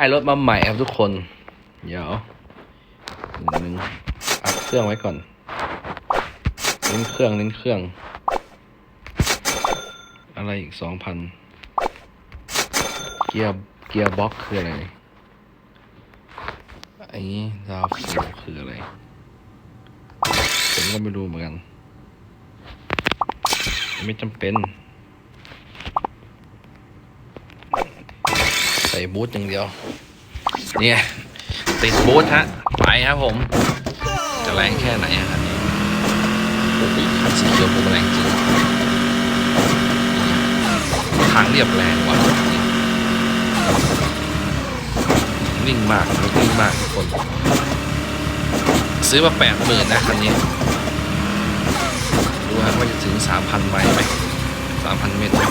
ได้รถมาใหม่ครับทุกคน เดี๋ยวหนึ่งอัดเครื่องไว้ก่อนเล่นเครื่องเล่นเครื่อง อะไรอีกสองพันเกียร์เกียร์บ็อกคืออะไรไอ้นี้ดาวฟูคืออะไร ผมก็ไม่รู้เหมือนกัน ไม่จำเป็น ส่บูทอย่างเดียว เนี่ยติดบูทฮะ ไปครับผม จะแรงแค่ไหนอะคันนี้โอ้โหคันสีเขียวผมแรงจริงทางเรียบแรงว่ะนิ่งมากรถนิ่งมากทุกคน ซื้อมาแปดหมื่นนะคันนี้ ดูฮะว่าจะถึงสามพันไมล์ไหมสามพันเมตร ไม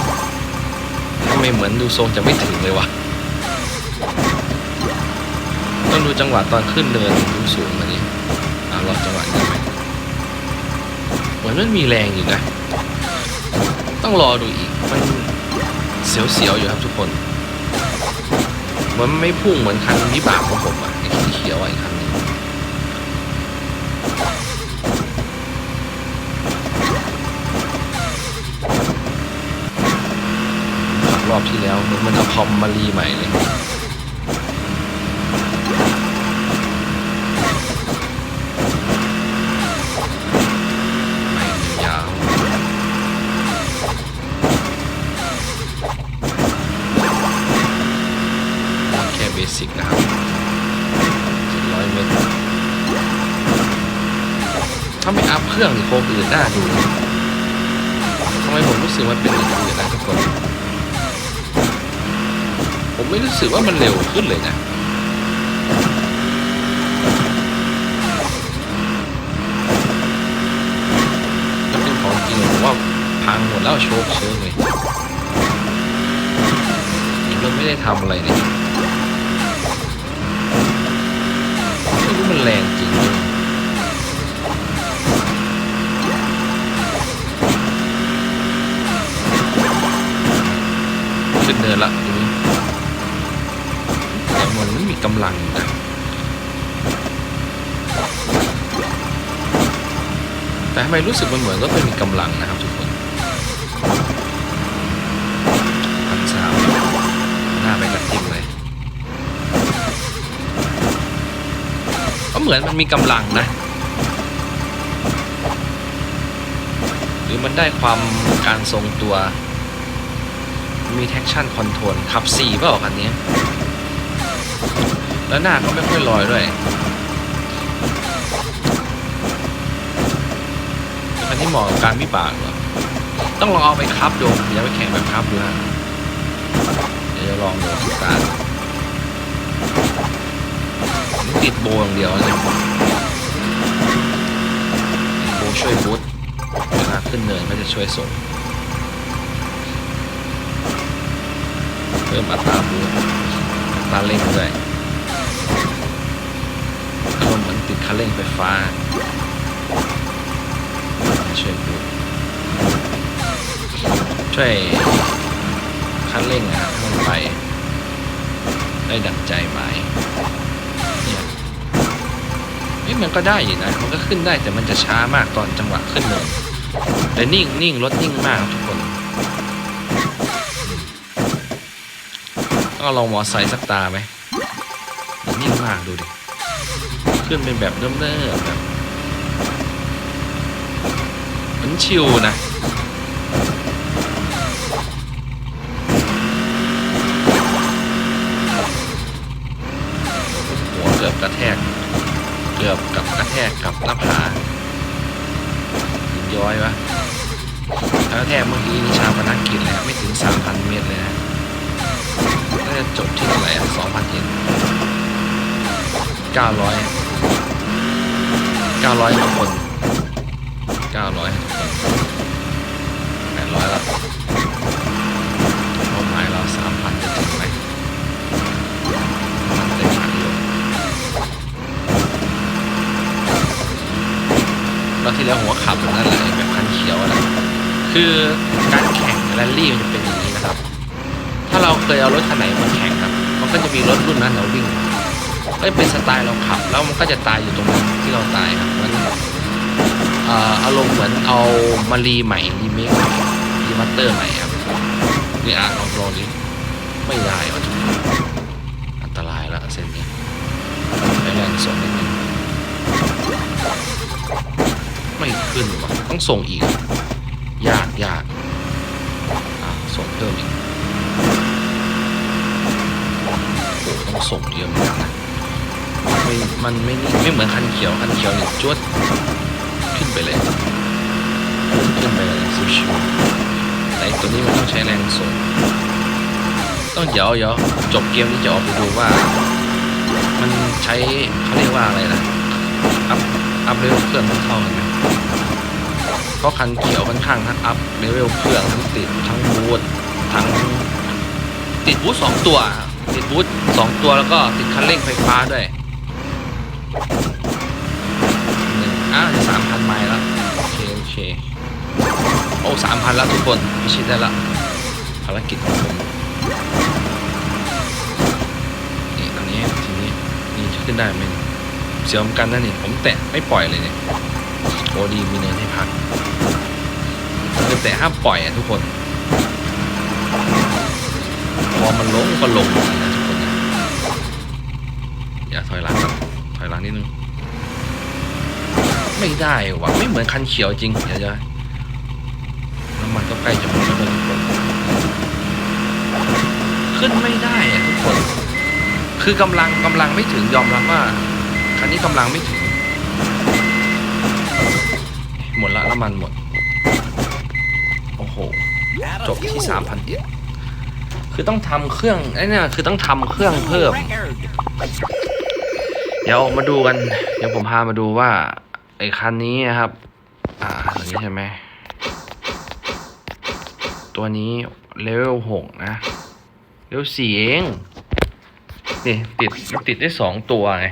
ทำไมเหมือนดูทรงจะไม่ถึงเลยว่ะ ต้องดูจังหวะตอนขึ้นเนินดูสูงกว่านี้อ่ารอจังหวะนี้ไหมเหมือนมันมีแรงอยู่นะ ต้องรอดูอีก มันเสียวๆอยู่ครับทุกคนเหมันไม่พุ่งเหมือนคันวิบากของผมอะไอ้สีเขียวอะไอ้คันนี้รอบที่แล้วมันมันเอาคอมมารีใหม่เลย สิกนะครับ700เมตรถ้าไม่อัพเครื่องหรือโคมอื่นน่าดูทำไมผมรู้สึกมันเป็นอย่างอื่นนะทุกคน ผมไม่รู้สึกว่ามันเร็วขึ้นเลยนะถ้าเป็นของจริงผมว่าพังหมดแล้วโชคเชิงเลยมันไม่ได้ทำอะไรเลยไมันแรงจริงขึ้นเนินละทีนี้แต่มันไม่มีกำลังนะแต่ทำไมรู้สึกมันเหมือนรถไม่มีกำลังนะครับทุกคนพันสามหน้าไปกระทิมเลยก็ เหมือนมันมีกำลังนะ หรือมันได้ความการทรงตัว มี traction control ขับสี่เปล่าคันนี้ แล้วหน้าก็ไม่ค่อยลอยด้วยอันนี้เหมาะกับการวิบากเหรอต้องลองเอาไปคับดูอย่าไปแข่งแบบคับดูนะเดี๋ยวจะลองดูสตาร์ ทนี่ติดโบอย่างเดียวเนี่ยโบช่วยบูทเวลาขึ้นเนินก็จะช่วยส่งเพิ่มอัตราบูทอัตราเร่งด้วยอารมณ์เหมือนติดคันเร่งไฟฟ้าช่วยพูดช่วยคันเร่งนะครับให้มันไปได้ดังใจไหม เอ้ยมันก็ได้อยู่นะมันก็ขึ้นได้แต่มันจะช้ามากตอนจังหวะขึ้นเนินแต่นิ่งนิ่งรถนิ่งมากทุกคนก็ลองมอไซค์สักตาไหมนิ่งมากดูดิขึ้นเป็นแบบเริ่มๆแบบมันชิวนะหัวเกือบกระแทก เกือบกับกระแทกกับหน้าผาหินย้อยวะถ้ากระแทกเมื่อกี้นี่ชาปนักกิจเลยครับไม่ถึง 3,000 เมตรเลยนะน่าจะจบที่เท่าไหร่อะ2,000เยน900 900ทุกคน900ทุกคนแปดร้อยละเป้าหมายเราสามพันจะถึงไหมมันได้ชันอยู่ รอบที่แล้วหัวขับนั้นแหละแบบคันเขียวอะไรคือการแข่งแรลลี่มันจะเป็นอย่างนี้นะครับ ถ้าเราเคยเอารถคันไหนมาแข่งครับมันก็จะมีรถรุ่นนั้นเราวิ่งก็เป็นสไตล์เราขับ แล้วมันก็จะตายอยู่ตรงนั้ที่เราตายครับมันอารมณ์เหมือนเอามารีใหม่รีเมครีมาสเตอร์ใหม่ครับนี่อะลองลองดิไม่ได้วะทุกคนอันตรายแล้วเส้นนี้ไปแรงส่งนิดนึง ไม่ขึ้นว่ะต้องส่งอีก ยากยากอะส่งเพิ่มอีกโอ้ต้องส่งเยอะมากนะไม่มันไม่นี่ไม่เหมือนคันเขียวคันเขียวเนี่ยจวดขึ้นไปเลย ขึ้นไปเลยชิวแต่ตัวนี้มันต้องใช้แรงส่งต้องเดี๋ยวเดี๋ยวจบเกมนี้จะออกไปดูว่า มันใช้เขาเรียกว่าอะไรนะอัพอัพเลเวลเครื่องมันเข้ากันไหม เพราะคันเขียวค่อนข้างทั้งอัพเลเวลเครื่องทั้งติดทั้งบูททั้งติดบูทสองตัว ติดบูทสองตัวแล้วก็ติดคันเร่งไฟฟ้าด้วยหนึ่งอ้าวจะสามพันไมล์แล้วโอเคโอเคโอ้สามพันแล้วทุกคนพิชิตได้ละภารกิจของผมนี่ตอนนี้ทีนี้นี่ขึ้นได้ไหมเนี่ยเสียวเหมือนกันนะนี่ผมแตะไม่ปล่อยเลยเนี่ย โอ้ดีมีเนินให้พักแต่ห้ามปล่อยอะทุกคนพอมันลงก็ลงนะทุกคนนะอย่าถอยหลังถอยหลังนิดนึงไม่ได้วะไม่เหมือนคันเขียวจริงเดี๋ยวจะน้ำมันก็ใกล้จะหมดแล้วทุกคนขึ้นไม่ได้อะทุกคน คือกำลังกำลังไม่ถึงยอมรับว่าคันนี้กำลังไม่ถึง หมดละน้ำมันหมด โอ้โห จบที่สามพันเอ็ดคือต้องทำเครื่องไอ้นี่คือต้องทำเครื่องเพิ่ม เดี๋ยวมาดูกัน เดี๋ยวผมพามาดูว่า ไอ้คันนี้นะครับ อ่าตัวนี้ใช่ไหม ตัวนี้เลเวลหกนะ เลเวลสี่เอง นี่ติดติดได้สองตัวไง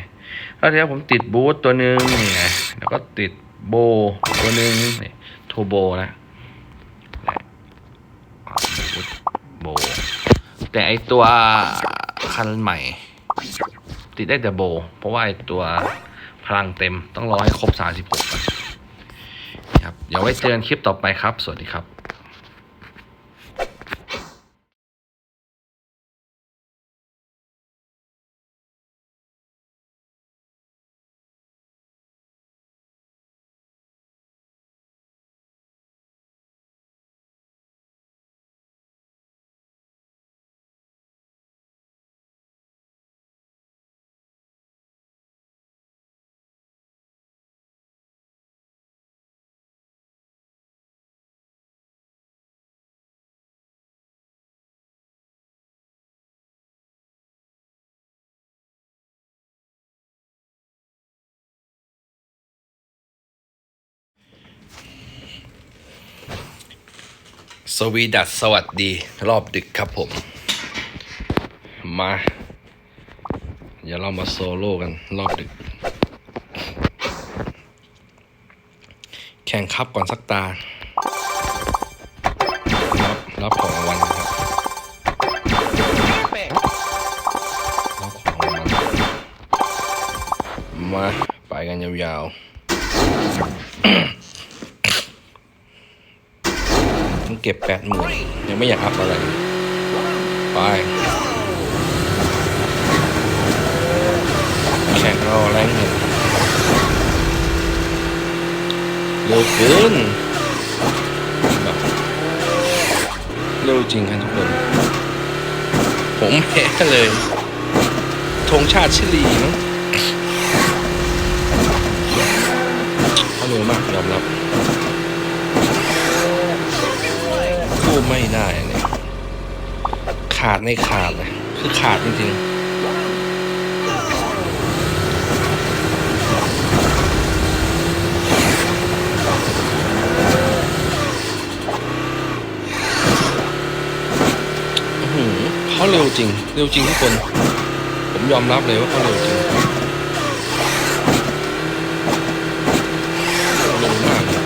แล้วทีนี้ผมติดบูทตัวหนึ่งนี่ไงแล้วก็ติด โบตัวหนึ่งโทโบนะโบ แต่ไอตัวคันใหม่ ติดได้แต่โบ เพราะว่าไอตัวพลังเต็มต้องรอให้ครบ 36ก่อนครับ เดี๋ยวไว้เจอกันคลิปต่อไปครับ สวัสดีครับ สวีดัสสวัสดีรอบดึกครับผม มา เดี๋ยวเรามาโซโล่กันรอบดึก แข่งคับก่อนสักตา รับรับของวัน เก็บแปดหมื่นยังไม่อยากอัพอะไร ไปแข่งเราแรงหนึ่งเร็วเกินแบบเร็วจริงครับทุกคน ผมแพ้เลยธงชาติชิลีมั้งเขาเร็วมากยอมรับ ไม่ได้เลยขาดในขาดเลยคือขาดจริงๆเขาเร็วจริง เร็วจริงทุกคน ผมยอมรับเลยว่าเขาเร็วจริงเร็วมากเลย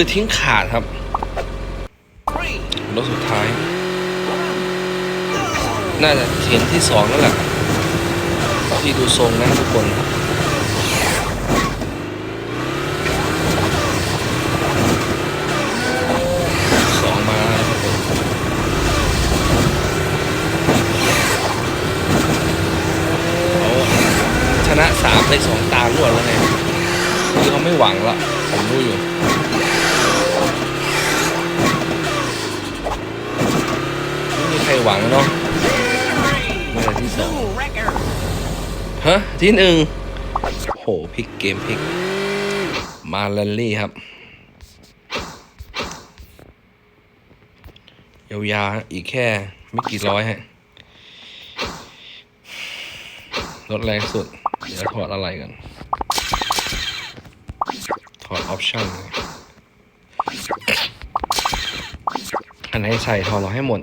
คือทิ้งขาดครับรถสุดท้าย น่าจะเห็นที่สองแล้วแหละที่ดูทรงนะทุกคนสองมาทุกคนเขาชนะสามในสองตารวดแล้วไงคือเขาไม่หวังละผมรู้อยู่ ใครหวังเนาะไม่ที่สองฮะที่หนึ่งโหพลิกเกมพลิก มาแลนลี่ครับยาวๆอีกแค่ไม่กี่ร้อยฮะรถแรงสุด เดี๋ยวถอดอะไรกัน ถอดออปชั่นอันไหนใส่ถอดเราให้หมด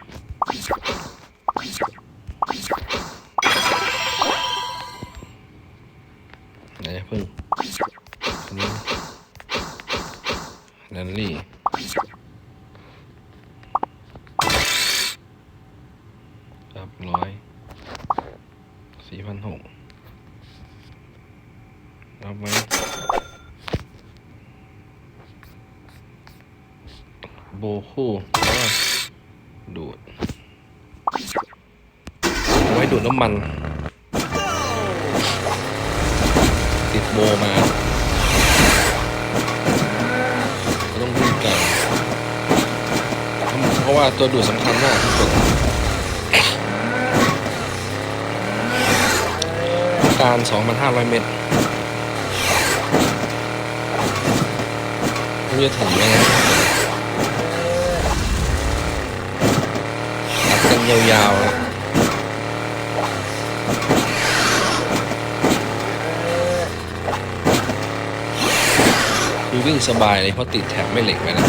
ไหนเพิ่งอันนี้แลนลี่ครับร้อยสี่พันหกรับไหมโบคู่แล้วก็ดูดเอาไว้ดูดน้ำมัน ติดโบมาต้องพึ่งกันเพราะว่าตัวดูดสำคัญมากทุกคนการ 2,500 เมตรไม่รู้จะถึงไหมนะอัดกันยาวๆนะ วิ่งสบายเลยเพราะติดแถบไม่เหล็กไปนะ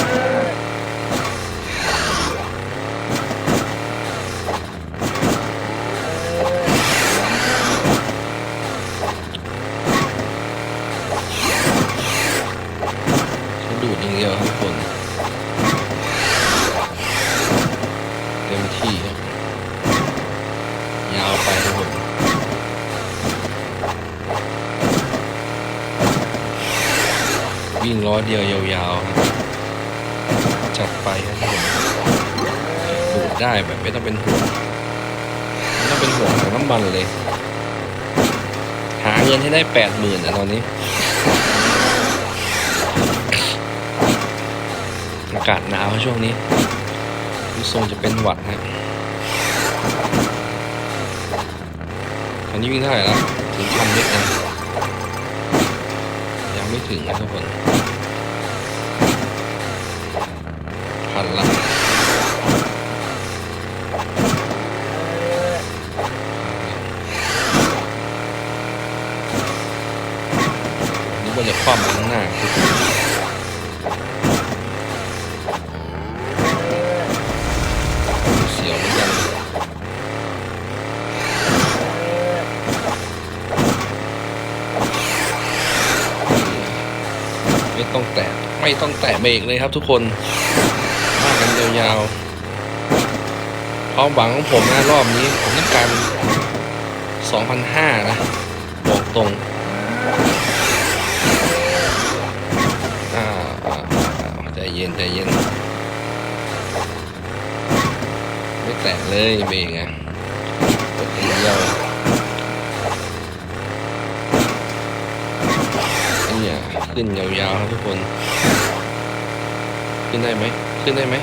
ได้แบบไม่ต้องเป็นห่วงไม่ต้องเป็นห่วงของน้ำมันเลย หาเงินให้ได้แปดหมื่นอะตอนนี้ อากาศหนาวช่วงนี้ดูทรงจะเป็นหวัดฮะตอนนี้วิ่งเท่าไหร่แล้วถึงพันเมตรนะยังไม่ถึงนะทุกคนพันละ นี่ว่าจะคว่ำมข้างหน้าเสียวเหมือนกันไม่ต้องแตะไม่ต้องแตะเบรกเลยครับทุกคนมากันยาวๆความหวังของผมนะรอบนี้ผมต้องการ2,500นะ บอกตรง เย็นใจเย็น ไม่แตะเลยเบรกอะกดอย่างเดียวเนี่ยขึ้นยาวๆครับทุกคน ขึ้นได้ไหม ขึ้นได้ไหม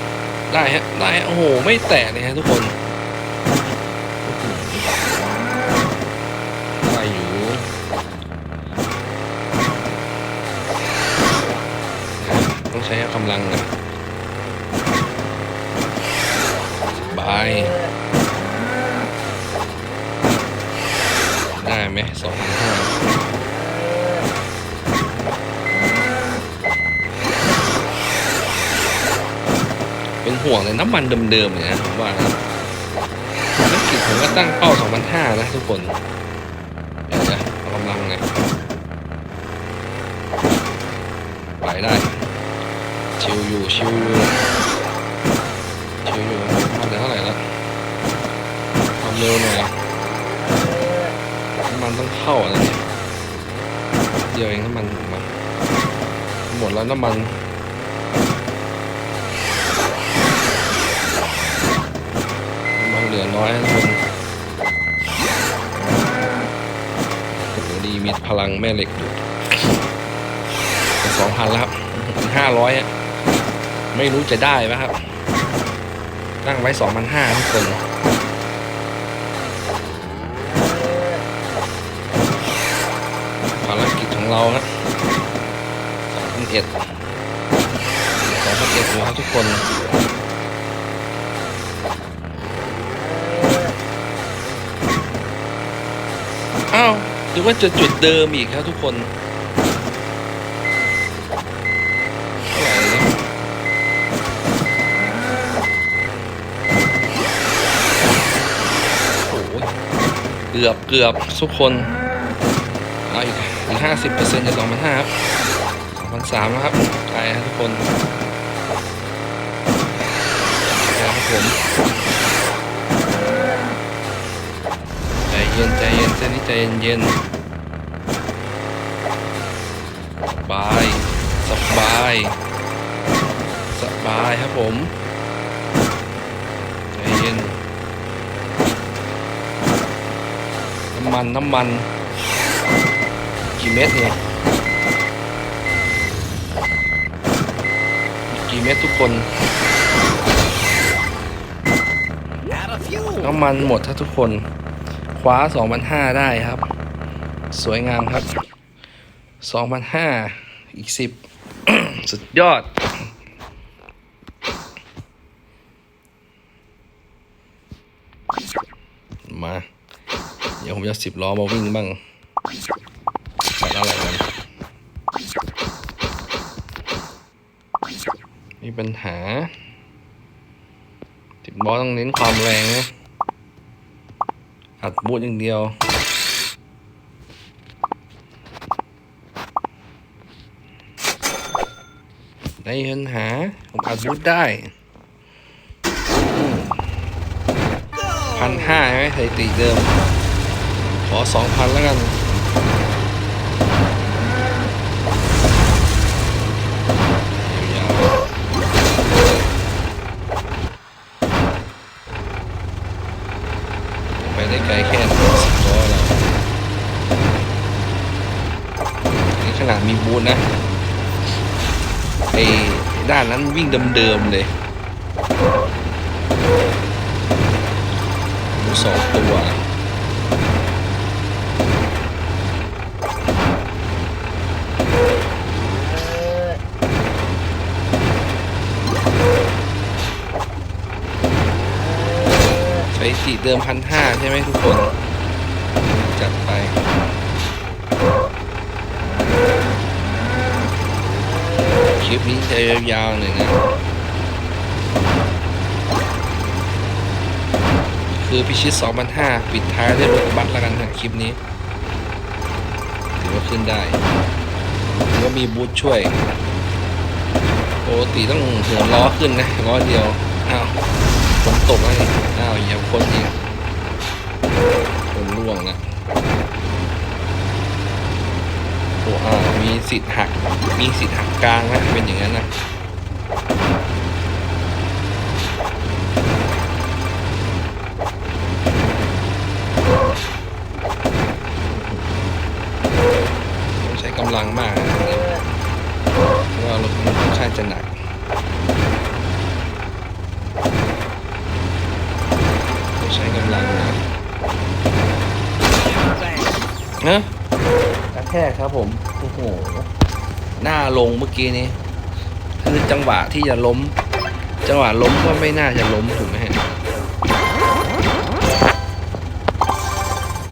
ได้ฮะ ได้ฮะโอ้โห ไม่แตะเลยฮะทุกคน ช้กำลังหนะบาย ได้ไหมสองพันห้าเป็นห่วงเลยน้ำมันเดิมๆเลยนะผมว่านะนักกิจผมก็ตั้งเป้าสองพันห้านะทุกคนเดี๋ยวจะกำลังไงไปได้ อยู่ชิวอยู่ชิวอยู่น้ำมันเหลือเท่าไหร่ละความเร็วหน่อยน้ำมันต้องเข้าอะไรเดียวเองน้ำมันมาหมดแล้วน้ำมันน้ำมันเหลือน้อยทุกดีมีพลังแม่เหล็กอยู่สองพันแล้วห้าร้อยอะ ไม่รู้จะได้ไหมครับ ตั้งไว้สองพันห้าทุกคนภารกิจของเรานะสองพันเอ็ดสองพันเอ็ดอยู่ครับทุกคนอ้าวหรือว่าจะจุดเดิมอีกครับทุกคน กือบเกือบทุกคนเอาอีกอีกห้าสิบเปอร์เซ็นต์จากสองพันห้าครับสองพันสามนะครับไปครับทุกคนครับผมใจเย็นใจเย็นเส้นนี้ใจเย็นเย็นสบายสบายสบายครับผมใจเย็นน้ำมันน้ำมัน กี่เม็ดเนี่ยกี่เม็ดทุกคน น้ำมันหมดถ้าทุกคนคว้า2,500ได้ครับ สวยงามครับ2,500อีก 10 สุดยอด มา เดี๋ยวผม จะสิบล้อมาวิ่งบ้างปัดอะไรกันมีปัญหาสิบล้อต้องเน้นความแรงนะอัดบูทอย่างเดียวได้ปัญหาผมอัดบูทได้พันห้าใช่ไหมสถิติเดิม ขอสองพันแล้วกันยาวๆไปได้ไกลแค่สิบล้อเรานี่ขนาดมีบูทนะ ไอ้ด้านนั้นวิ่งเดิมๆเลยดูสองตัว สถิติเดิมพันห้าใช่ไหมทุกคน จัดไปคลิปนี้จะยาวๆหน่อยนะ คือพิชิต2,500ปิดท้ายด้วยรถบัสล้วกันนะคลิปนี้ ถือว่าขึ้นได้ถือว่ามีบูธช่วยปกติต้องเหินล้อขึ้นนะล้อเดียว อ้าว ผมตกแล้วนี่อ้าวอย่าพ้นอีกคนล่วงนะโอ้อ้าวมีสิทธิ์หัก มีสิทธิ์หักกลางนะเป็นอย่างนั้นนะใช้กำลังมากนะเพราะว่ารถมันค่อนข้างจะหนัก ใช้กำลังนะ Bang. นะกระแทก ครับผม โอ้โห หน้าลงเมื่อกี้นี้ คือจังหวะที่จะล้ม จังหวะล้มก็ไม่น่าจะล้มถูกไหมฮะ